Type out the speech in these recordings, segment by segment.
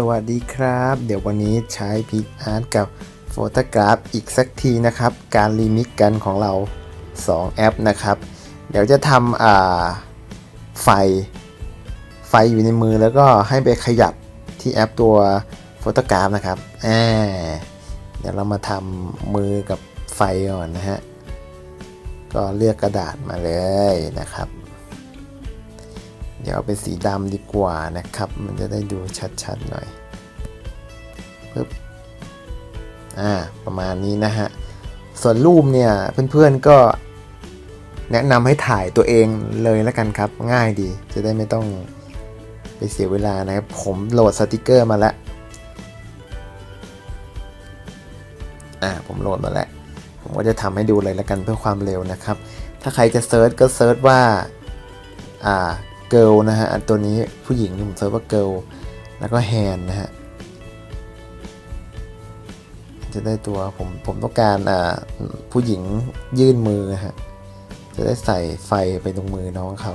สวัสดีครับ เดี๋ยววันนี้ใช้พิกอาร์ตกับโฟโตกราฟอีกสักทีนะครับ การรีมิกกันของเรา 2 แอปนะครับ เดี๋ยวจะทำไฟ ไฟอยู่ในมือแล้วก็ให้ไปขยับที่แอปตัวโฟโตกราฟนะครับเดี๋ยวเรามาทำมือกับไฟก่อนนะฮะ ก็เลือกกระดาษมาเลยนะครับ ดี๋ยวเอาเป็นสีดำดีกว่านะครับ มันจะได้ดูชัดๆหน่อยปึ๊บอ่าประมาณนี้นะฮะ ส่วนรูปเนี่ยเพื่อนๆก็แนะนำให้ถ่ายตัวเองเลยแล้วกันครับ ง่ายดีจะได้ไม่ต้องไปเสียเวลานะครับ ผมโหลดสติกเกอร์มาแล้วอ่าผมโหลดมาแล้วผมก็จะทำให้ดูเลยแล้วกันเพื่อความเร็วนะครับ ถ้าใครจะเซิร์ชก็เซิร์ชว่าอ่า เกิลนะฮะ อันตัวนี้ผู้หญิงผมเซิร์ชว่าเกิลแล้วก็แฮนนะฮะ จะได้ตัวผมผมต้องการอ่าผู้หญิงยื่นมือฮะ จะได้ใส่ไฟไปตรงมือน้องเขา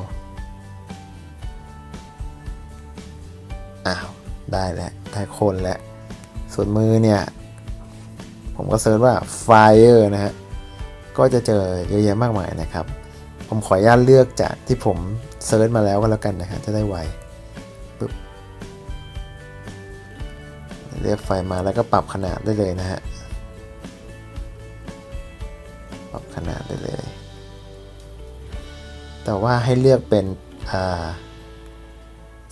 อ้าว ได้แล้วได้คนแล้ว ส่วนมือเนี่ย ผมก็เซิร์ชว่า Fire นะฮะ ก็จะเจอเยอะแยะมากมายนะครับ ผมขออนุญาตเลือกจากที่ผม เซิร์ชมาแล้วก็แล้วกันนะฮะจะได้ไวปึ๊บเลือกไฟมาแล้วก็ปรับขนาดได้เลยนะฮะปรับขนาดได้เลย แต่ว่าให้เลือกเป็นอ่า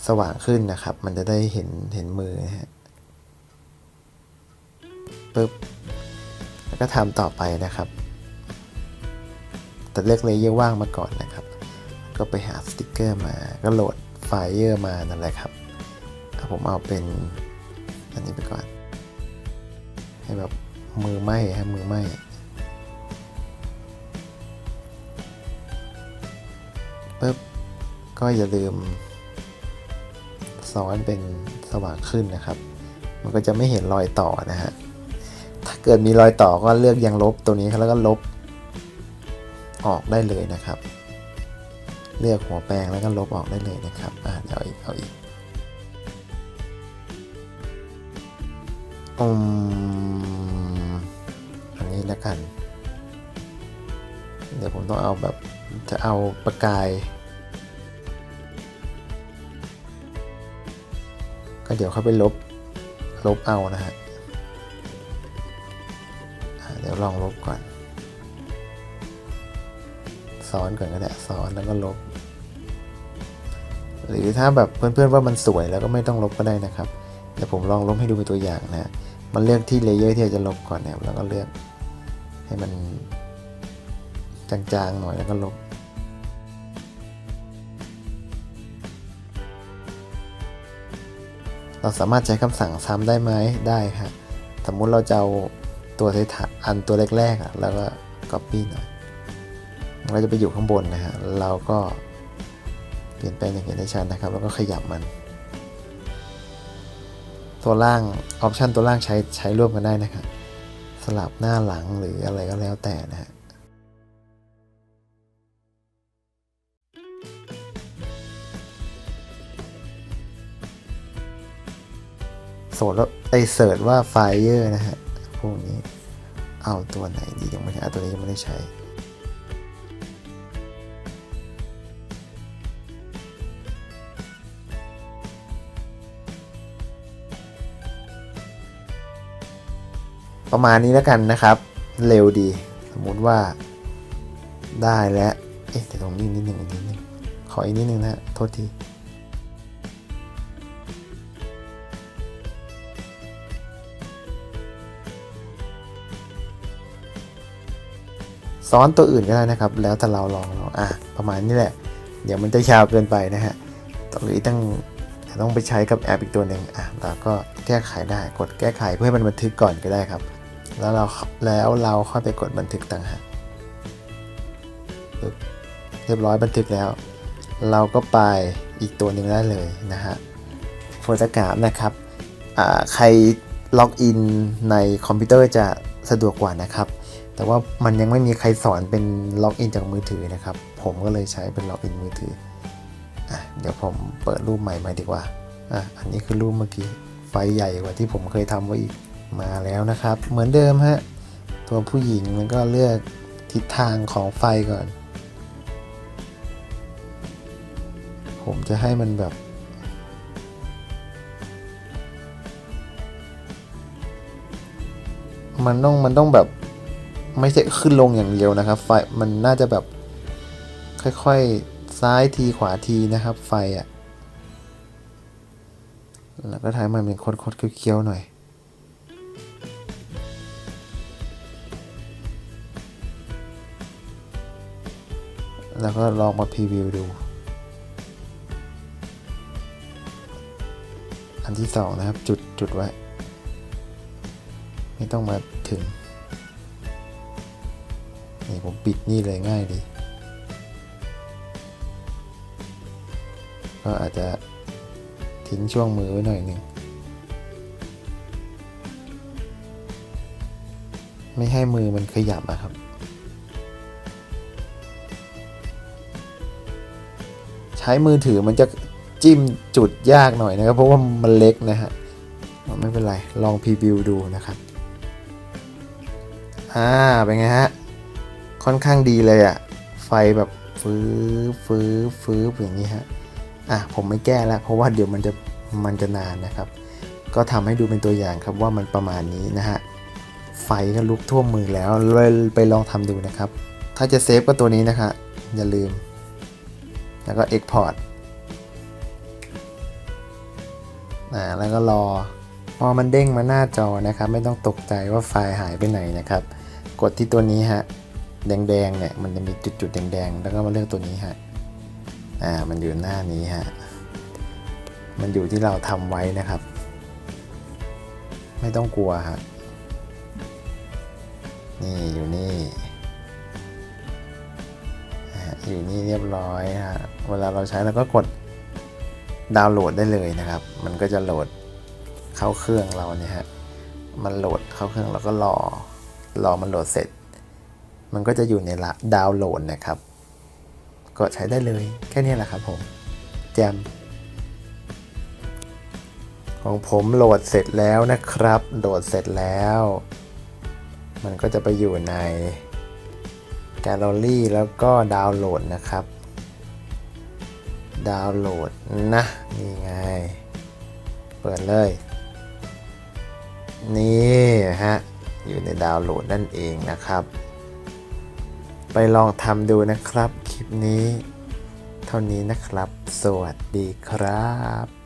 สว่างขึ้นนะครับ มันจะได้เห็นเห็นมือนะฮะปึ๊บแล้วก็ทำต่อไปนะครับ แต่เลือกเลเยอร์ว่างมาก่อนนะครับ ก็ไปหาสติกเกอร์มาก็โหลดไฟล์เยอร์มานั่นแหละครับอะผมเอาเป็นอันนี้ไปก่อน ให้แบบมือไหม้ให้มือไหม้ปึ๊บก็อย่าลืมซ้อนเป็นสว่างขึ้นนะครับ มันก็จะไม่เห็นรอยต่อนะฮะ ถ้าเกิดมีรอยต่อก็เลือกยังลบตัวนี้ครับแล้วก็ลบออกได้เลยนะครับ เลือกหัวแปรงแล้วก็ลบออกได้เลยนะครับอ่าเดี๋ยวอาอีกเอาอีกอืมอันนี้แล้วกัน เดี๋ยวผมต้องเอาแบบจะเอาประกาย ก็เดี๋ยวเข้าไปลบลบเอานะฮะเดี๋ยวลองลบก่อนซ้อนก่อนก็ได้ซ้อนแล้วก็ลบ หรือถ้าแบบเพื่อนๆว่ามันสวยแล้วก็ไม่ต้องลบก็ได้นะครับเดี๋ยวผมลองลบให้ดูเป็นตัวอย่างนะมันเลือกที่เลเยอร์ที่จะลบก่อนนะครับแล้วก็เลือกให้มันจางๆหน่อยแล้วก็ลบเราสามารถใช้คำสั่งซ้ำได้ไหมได้ครับสมมุติเราจะเอาตัวท้าอันตัวแรกๆอะแล้วก็ copy หน่อยมันก็จะไปอยู่ข้างบนนะฮะเราก็ เปลี่ยนแปลงอย่างเห็นได้ชัดนะครับ แล้วก็ขยับมัน ตัวล่างออปชันตัวล่างใช้ใช้ร่วมกันได้นะครับ สลับหน้าหลังหรืออะไรก็แล้วแต่นะฮะโสดแล้วไอเสิร์ชว่าไฟเออร์นะฮะพวกนี้เอาตัวไหนดียังไม่ได้เอาตัวนี้ยังไม่ได้ใช้ ประมาณนี้แล้วกันนะครับ เร็วดี สมมุติว่าได้แล้ว เอ๊ะแต่ตรงนี้นิดหนึ่งนิดหนึ่งขออีกนิดหนึ่งนะโทษทีซ้อนตัวอื่นก็ได้นะครับ แล้วแต่เราลองลองอะประมาณนี้แหละ เดี๋ยวมันจะยาวเกินไปนะฮะต้องหรือต้องต้องไปใช้กับแอปอีกตัวหนึ่งอะเราก็แก้ไขได้กดแก้ไขเพื่อให้มันบันทึกก่อนก็ได้ครับ แล้วเราแล้วเราค่อยไปกดบันทึกต่างหากเรียบร้อยบันทึกแล้ว เราก็ไปอีกตัวหนึ่งได้เลยนะฮะโฟโตกราฟนะครับใครล็อกอินในคอมพิวเตอร์จะสะดวกกว่านะครับ แต่ว่ามันยังไม่มีใครสอนเป็นล็อกอินจากมือถือนะครับ ผมก็เลยใช้เป็นล็อกอินมือถืออเดี๋ยวผมเปิดรูปใหม่มาดีกว่าออันนี้คือรูปเมื่อกี้ไฟใหญ่กว่าที่ผมเคยทำไว้อีก มาแล้วนะครับ เหมือนเดิมฮะ ตัวผู้หญิงมันก็เลือกทิศทางของไฟก่อน ผมจะให้มันแบบ มันต้องมันต้องแบบไม่ใช่ขึ้นลงอย่างเดียวนะครับ ไฟมันน่าจะแบบค่อยๆ ซ้ายทีขวาทีนะครับ ไฟอะ่ะ แล้วก็ทำให้มันเป็นคดๆเคี้ยวๆหน่อย แล้วก็ลองมาพรีวิวดู อันที่สองนะครับจุดจุดไว้ ไม่ต้องมาถึง นี่ผมปิดนี่เลยง่ายดี ก็อาจจะทิ้งช่วงมือไว้หน่อยหนึ่งไม่ให้มือมันขยับอะครับ ช้มือถือมันจะจิ้มจุดยากหน่อยนะครับ เพราะว่ามันเล็กนะฮะไม่เป็นไร ลองพรีวิวดูนะครับ อ่า เป็นไงฮะ ค่อนข้างดีเลยอะไฟแบบฟื้ฟื้ฟื้อย่างนี้ฮะ อะ ผมไม่แก้แล้ว เพราะว่าเดี๋ยวมันจะ มันจะนานนะครับ ก็ทำให้ดูเป็นตัวอย่างครับว่ามันประมาณนี้นะฮะ ไฟก็ลุกท่วมมือแล้วเลยไปลองทำดูนะครับ ถ้าจะเซฟก็ตัวนี้นะคะ อย่าลืม แล้วก็ Export อ่าแล้วก็รอ พอมันเด้งมาหน้าจอนะครับ ไม่ต้องตกใจว่าไฟล์หายไปไหนนะครับ กดที่ตัวนี้ฮะ แดงๆเนี่ย มันจะมีจุดๆ แดงๆ แล้วก็มาเลือกตัวนี้ฮะ อ่า มันอยู่หน้านี้ฮะ มันอยู่ที่เราทำไว้นะครับ ไม่ต้องกลัวฮะ นี่อยู่นี่ อ่าอยู่นี่เรียบร้อยฮะเวลาเราใช้เราก็กดดาวน์โหลดได้เลยนะครับ มันก็จะโหลดเข้าเครื่องเราเนี่ยฮะมันโหลดเข้าเครื่องเราก็รอรอมันโหลดเสร็จ มันก็จะอยู่ในละดาวน์โหลดนะครับ ก็ใช้ได้เลยแค่นี้แหละครับผมแจมของผมโหลดเสร็จแล้วนะครับ โหลดเสร็จแล้ว มันก็จะไปอยู่ใน แกลเลอรี่แล้วก็ดาวน์โหลดนะครับ ดาวน์โหลดนะ นี่ไง เปิดเลย นี่ฮะ อยู่ในดาวน์โหลดนั่นเองนะครับ ไปลองทำดูนะครับ คลิปนี้ เท่านี้นะครับ สวัสดีครับ